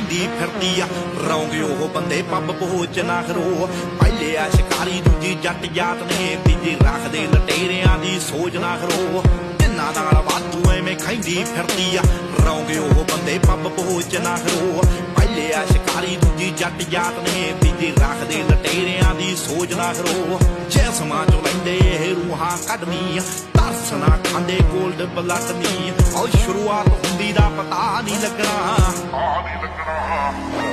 ਫਿਰਦੀ ਆ। ਰੌਂਗੇ ਉਹ ਬੰਦੇ ਪੱਬ ਪਹੁੰਚ ਨਾ ਖਰੋ ਪਹਿਲੇ ਆ ਸ਼ਿਕਾਰੀ ਦੂਜੀ ਜੱਟ ਜਾਤ ਨੇ, ਤੀਜੀ ਰੱਖਦੇ ਲਟੇਰਿਆਂ ਦੀ ਸੋਚ ਨਾ ਖਰੋ ਤਿੰਨਾਂ ਨਾਲ ਵਾਧੂ ਐਵੇਂ ਖੈਂਦੀ ਫਿਰਦੀ ਆ। ਰੌਂਗੇ ਉਹ ਬੰਦੇ ਪੱਬ ਪਹੁੰਚ ਨਾ ਖਰੋ ਪਹਿਲੇ ਆ ਸ਼ਿਕਾਰੀ ਦੂਜੀ ਜੱਟ ਜਾਤ ਨੇ, ਤੀਜੀ ਰੱਖਦੇ ਲਟੇਰਿਆਂ ਦੀ ਸੋਚ ਨਾ ਖਰੋ ਜੇ ਚੋਂ ਲੈਂਦੇ ਇਹ ਰੂਹਾਂ ਕੱਢਣੀ ਤਰਸ ਨਾ ਖਾਂਦੇ, ਗੋਲਡ ਬਲੱਡ ਨਹੀਂ ਔਰ ਸ਼ੁਰੂਆਤ ਹੁੰਦੀ ਦਾ ਪਤਾ ਨਹੀਂ ਨਹੀਂ ਲੱਗਣਾ। Ha ha ha!